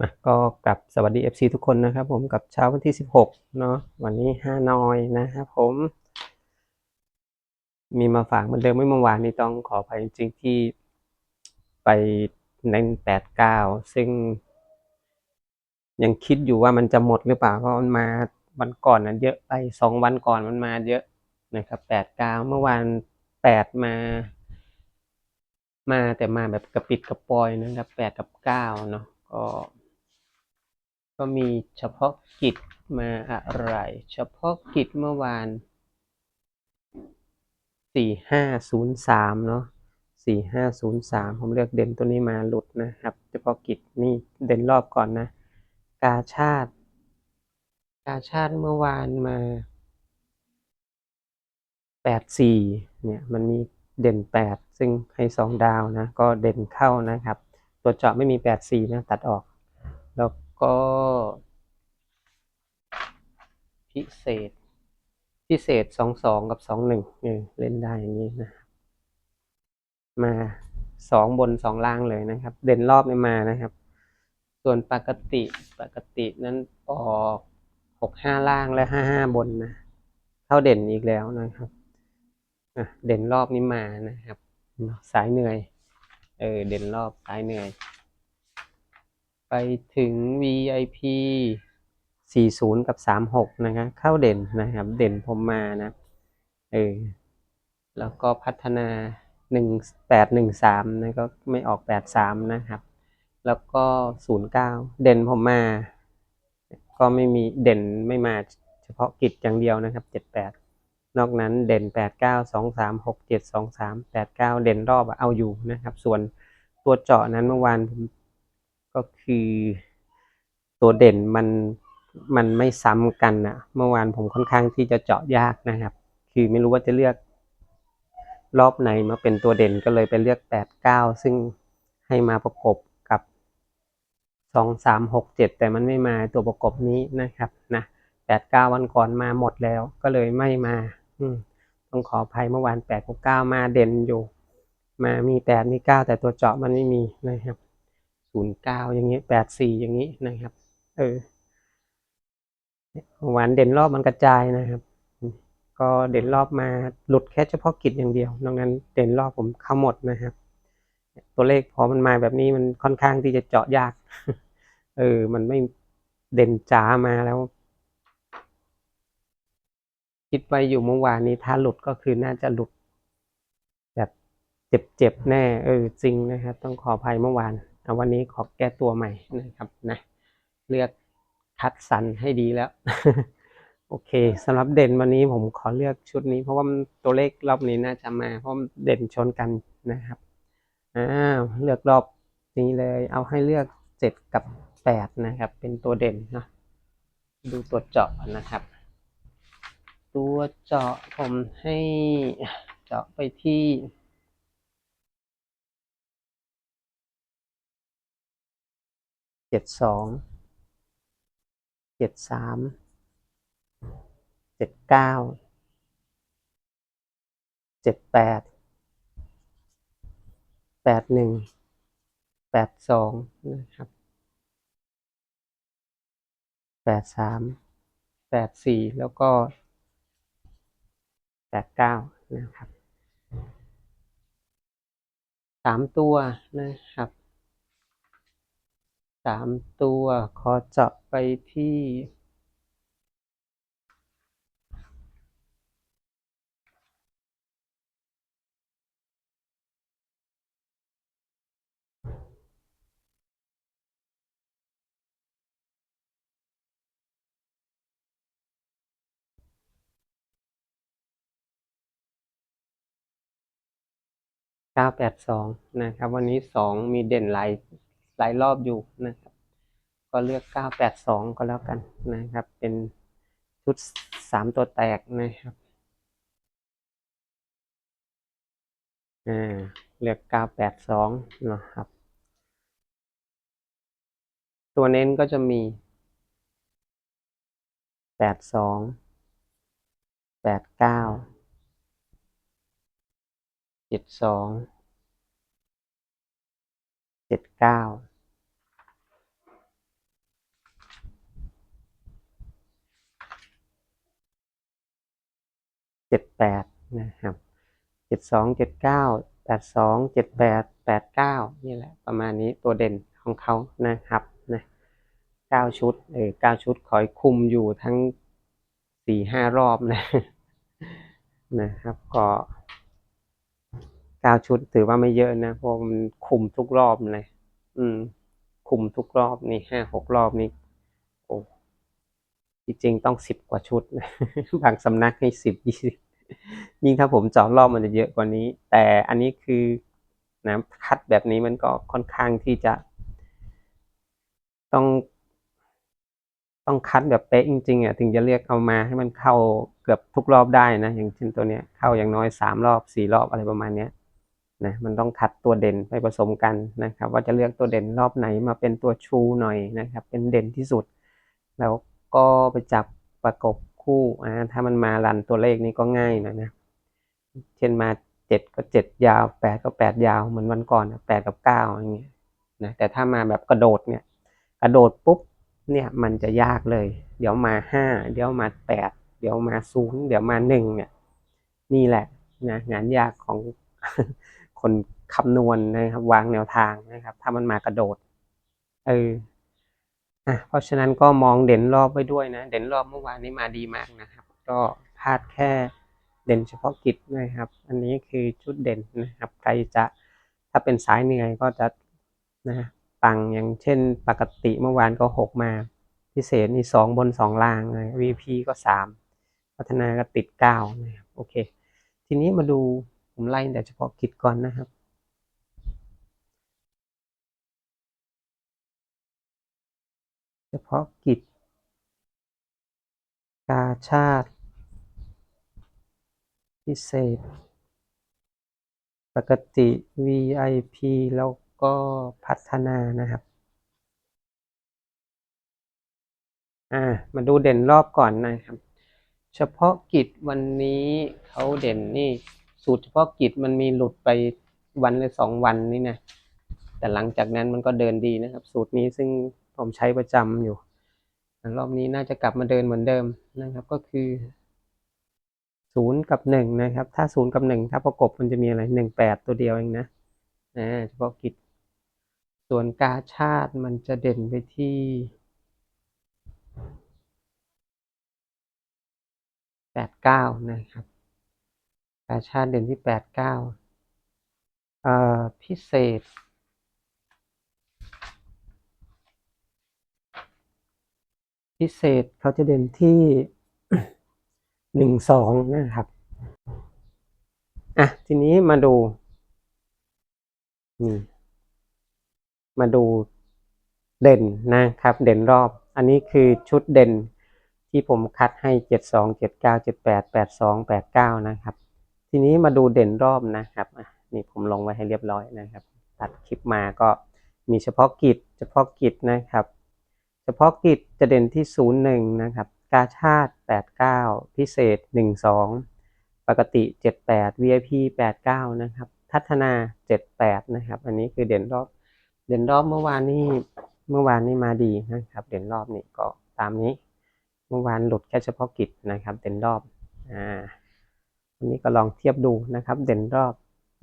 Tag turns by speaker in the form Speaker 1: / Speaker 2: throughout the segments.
Speaker 1: นะก็กลับสวัสดี FC ทุกคนนะครับผมกับเช้าวันที่ 16 เนาะวันนี้ห้านอยนะครับผม มีมาฝากเหมือนเดิมไม่เมื่อวานนี้ต้องขออภัยจริงๆที่ไปเน้น89 ซึ่ง ยังคิดอยู่ว่ามันจะหมดหรือเปล่าเพราะมันมาวันก่อนนั้นเยอะไปสองวันก่อนมันมาเยอะนะครับ89เมื่อวาน8มา มาแต่มาแบบกระปิดกระปอยนะครับ8กับ9เนาะก็ ก็มีเฉพาะกิจมาอะไร เฉพาะกิจเมื่อวานสี่ห้าศูนย์สามเนาะสี่ห้าศูนย์สามผมเลือกเด่นตัวนี้มาหลุดนะครับ เฉพาะกิจนี่เด่นรอบก่อนนะ กาชาติ กาชาติเมื่อวานมาแปดสี่เนี่ยมันมีเด่นแปดซึ่งให้สองดาวนะ ก็เด่นเข้านะครับ ตัวเจาะไม่มีแปดสี่นะ ตัดออก แล้ว ก็ พิเศษ พิเศษสองสองกับสองหนึ่งเล่นได้อย่างนี้นะมาสองบนสองล่างเลยนะครับ เด่นรอบไม่มานะครับ ส่วนปกติปกตินั้นออกหกห้าล่างและห้าห้าบนนะเข้าเด่นอีกแล้วนะครับเด่นรอบนี้มานะครับ สายเหนื่อย เออ เด่นรอบสายเหนื่อย ไปถึง VIP 40 กับ 36 นะครับเข้าเด่นนะครับ เด่นผมมานะเออแล้วก็พัฒนา 1813นะก็ไม่ออก 83 นะครับ แล้วก็ 09 เด่นผมมา ก็ไม่มีเด่นไม่มาเฉพาะกิจอย่างเดียวนะครับ 78 นอกนั้นเด่น 89 23 67 23 89 เด่นรอบเอาอยู่นะครับ ส่วนตัวเจาะนั้นเมื่อวานผม ก็คือตัวเด่นมันมันไม่ซ้ำกันนะเมื่อวานผมค่อนข้างที่จะเจาะยากนะครับ คือไม่รู้ว่าจะเลือก รอบไหนมาเป็นตัวเด่นก็เลยไปเลือก89ซึ่งให้มาประกบกับ2 3 6 7แต่มันไม่มาตัวประกบนี้นะครับนะ89วันก่อนมาหมดแล้วก็เลยไม่มา อืมต้องขออภัยเมื่อวาน8กับ9มาเด่นอยู่ มามี8มี9แต่ตัวเจาะมันไม่มีนะครับ 09อย่างนี้84อย่างนี้นะครับ เออหวานเด่นรอบมันกระจายนะครับ ก็เด่นรอบมาหลุดแค่เฉพาะกิจอย่างเดียวนอกนั้นเด่นรอบผมเข้าหมดนะครับ ตัวเลขพอมันมาแบบนี้มันค่อนข้างที่จะเจาะยาก เออ มันไม่เด่นจ๋ามาแล้วคิดไว้อยู่เมื่อวานนี้ถ้าหลุดก็คือน่าจะหลุด แบบเจ็บๆแน่ เออจริงนะครับ ต้องขออภัยเมื่อวาน วันนี้ขอแก้ตัวใหม่นะครับนะเลือกคัดสรรให้ดีแล้ว โอเคสำหรับเด่นวันนี้ผมขอเลือกชุดนี้ เพราะว่าตัวเลขรอบนี้น่าจะมา เพราะเด่นชนกันนะครับอ้าวเลือกรอบนี้เลยเอาให้เลือกเจ็ดกับแปดนะครับ เป็นตัวเด่นเนาะดูตัวเจาะนะครับ ตัวเจาะผมให้เจาะไปที่ เจ็ดสองเจ็ดสามเจ็ดเก้าเจ็ดแปดแปดหนึ่งแปดสองนะครับแปดสามแปดสี่แล้วก็แปดเก้านะครับสามตัวนะครับามตัว ขอเจาะไปที่เก้าแปดสองนะครับ วันนี้สองมีเด่นหลายหลายรอบอยู่นะครับ ก็เลือก 982 ก็แล้วกันนะครับ เป็นชุด 3 ตัวแตกนะครับเลือก 982 นะครับ ตัวเน้นก็จะมี 82 89 72 79 เจ็ดแปดนะครับเจ็ดสองเจ็ดเก้าแปดสองเจ็ดแปดแปดเก้านี่แหละประมาณนี้ตัวเด่นของเขานะครับนะเก้าชุดเออเก้าชุดคอยคุมอยู่ทั้งสี่ห้ารอบนะนะครับก็เก้าชุดถือว่าไม่เยอะนะเพราะมันคุมทุกรอบเลย อืม คุมทุกรอบนี่ห้าหกรอบนี้ จริงๆต้องสิบกว่าชุดนะบางสำนักให้สิบยี่สิบยิ่งถ้าผมเจาะรอบมันจะเยอะกว่านี้ แต่อันนี้คือนะคัดแบบนี้มันก็ค่อนข้างที่จะ ต้อง ต้องคัดแบบเป๊ะจริงๆอะถึงจะเรียกเอามาให้มันเข้าเกือบทุกรอบได้นะอย่างเช่นตัวเนี้ยเข้าอย่างน้อยสามรอบสี่รอบอะไรประมาณเนี้ยนะมันต้องคัดตัวเด่นไปผสมกันนะครับ ว่าจะเลือกตัวเด่นรอบไหนมาเป็นตัวชูหน่อยนะครับ เป็นเด่นที่สุด แล้ว ก็ไปจับประกบคู่อ่าถ้ามันมารันตัวเลขนี้ก็ง่ายหนะนะ เช่นมาเจ็ดก็เจ็ดยาวแปดก็แปดยาวเหมือนวันก่อนแปดกับเก้าอย่างเงี้ยนะแต่ถ้ามาแบบกระโดดเนี่ยกระโดดปุ๊บเนี่ยมันจะยากเลย เดี๋ยวมาห้าเดี๋ยวมาแปดเดี๋ยวมาศูนย์เดี๋ยวมาหนึ่งเนี่ยนี่แหละนะงานยากของคนคำนวณนะครับ วางแนวทางนะครับ ถ้ามันมากระโดดเออ อะเพราะฉะนั้นก็มองเด่นรอบไว้ด้วยนะ เด่นรอบเมื่อวานนี้มาดีมากนะครับ ก็พลาดแค่เด่นเฉพาะกิจนะครับ อันนี้คือชุดเด่นนะครับ ใครจะถ้าเป็นสายเหนื่อยก็จะนะปังอย่างเช่นปกติเมื่อวานก็หกมาพิเศษนี่สองบนสองล่างเลย VP ก็สามพัฒนาก็ติดเก้านะครับ โอเค ทีนี้มาดูผมไล่แต่เฉพาะกิจก่อนนะครับ เฉพาะกิจกาชาติพิเศษ ปกติ VIP แล้วก็พัฒนานะครับ อ่า มาดูเด่นรอบก่อนนะครับ เฉพาะกิจวันนี้เขาเด่นนี่ สูตรเฉพาะกิจมันมีหลุดไปวันหรือสองวันนี่นะ แต่หลังจากนั้นมันก็เดินดีนะครับ สูตรนี้ซึ่ง ผมใช้ประจำอยู่รอบนี้น่าจะกลับมาเดินเหมือนเดิมนะครับ ก็คือศูนย์กับหนึ่งนะครับ ถ้าศูนย์กับหนึ่งถ้าประกบมันจะมีอะไรหนึ่งแปดตัวเดียวเองนะอ่าเฉพาะกิจ ส่วนกาชาติมันจะเด่นไปที่แปดเก้านะครับ กาชาติเด่นที่แปดเก้าเอ่อพิเศษ พิเศษเขาจะเด่นที่หนึ่งสองนะครับ อะ ทีนี้มาดู นี่ มาดูเด่นนะครับ เด่นรอบ อันนี้คือชุดเด่นที่ผมคัดให้เจ็ดสองเจ็ดเก้าเจ็ดแปดแปดสองแปดเก้านะครับ ทีนี้มาดูเด่นรอบนะครับนี่ผมลงไว้ให้เรียบร้อยนะครับ ตัดคลิปมาก็มีเฉพาะกิจเฉพาะกิจนะครับ พาะกิจจะเด่นที่ศูนย์หนึ่งนะครับ กาชาติแปดเก้าพิเศษหนึ่งสองปกติเจ็ดแปด VIP แปดเก้านะครับ พัฒนาเจ็ดแปดนะครับ อันนี้คือเด่นรอบ เด่นรอบเมื่อวานนี้ เมื่อวานนี้มาดีนะครับ เด่นรอบนี้ก็ตามนี้ เมื่อวานหลุดแค่เฉพาะกิจนะครับ เด่นรอบ อ่า อันนี้ก็ลองเทียบดูนะครับ เด่นรอบ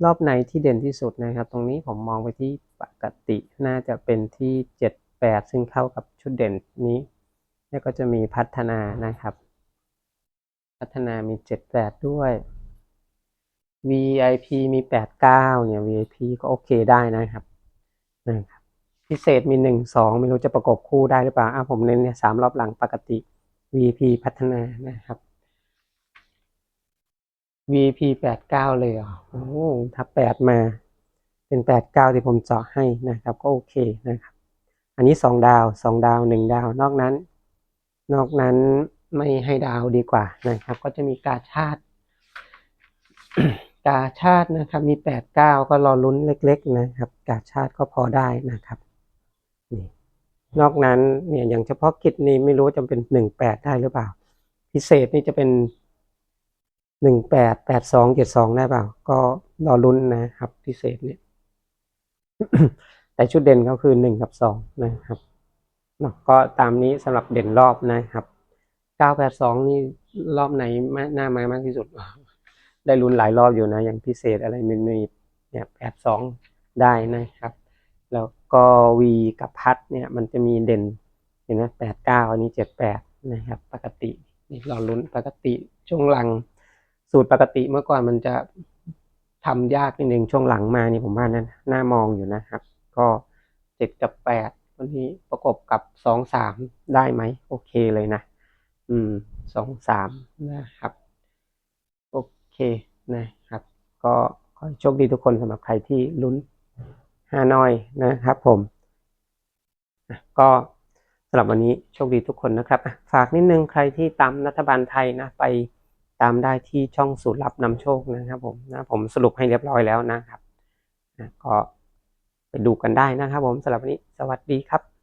Speaker 1: รอบไหนที่เด่นที่สุดนะครับ ตรงนี้ผมมองไปที่ปกติ น่าจะเป็นที่เแปดซึ่งเข้ากับชุดเด่นนี้ แล้วก็จะมีพัฒนานะครับ พัฒนามีเจ็ดแปดด้วย VIP มีแปดเก้าเนี่ย VIP ก็โอเคได้นะครับนะครับ พิเศษมีหนึ่งสองไม่รู้จะประกบคู่ได้หรือเปล่าอะผมเน้นเนี่ยสามรอบหลังปกติ VP พัฒนานะครับ VP แปดเก้าเลยเหรอโอ้ถ้าแปดมา เป็นแปดเก้าที่ผมเจาะให้นะครับ ก็โอเคนะครับ อันนี้สองดาวสองดาวหนึ่งดาว นอกนั้น นอกนั้นไม่ให้ดาวดีกว่านะครับ ก็จะมีกาชาติ กาชาตินะครับ มีแปดเก้าก็รอลุ้นเล็ก ๆ นะครับ กาชาติก็พอได้นะครับนี่นอกนั้นเนี่ยอย่างเฉพาะกิจนี่ไม่รู้จะเป็นหนึ่งแปดได้หรือเปล่า พิเศษนี่จะเป็นหนึ่งแปดแปดสองเจ็ดสองได้เปล่า ก็รอลุ้นนะครับ พิเศษเนี่ย แต่ชุดเด่นเขาคือหนึ่งกับสองนะครับนะก็ตามนี้สำหรับเด่นรอบนะครับเก้าแปดสองนี่รอบไหนหน้ามามากที่สุด ได้ลุ้นหลายรอบอยู่นะ อย่างพิเศษอะไรมันมีเนี่ยแปดสองได้นะครับ แล้วก็วีกับพัดเนี่ยมันจะมีเด่นเห็นไหมแปดเก้าอันนี้เจ็ดแปดนะครับ ปกตินี่เราลุ้นปกติช่วงหลัง สูตรปกติเมื่อก่อนมันจะทำยากนิดนึงช่วงหลังมานี่ผมว่านั้นน่ามองอยู่นะครับ ก็เจ็ดกับแปดวันนี้ประกบกับสองสามได้ไหมโอเคเลยนะ อืมสองสามนะครับ โอเคนะครับ ก็ขอโชคดีทุกคนสำหรับใครที่ลุ้นฮานอยนะครับผม ก็สำหรับวันนี้โชคดีทุกคนนะครับ ฝากนิดนึงใครที่ตามรัฐบาลไทยนะไปตามได้ที่ช่องสูตรลับนำโชคนะครับผมนะผมสรุปให้เรียบร้อยแล้วนะครับนะก็ ดูกันได้นะครับผมสำหรับวันนี้สวัสดีครับ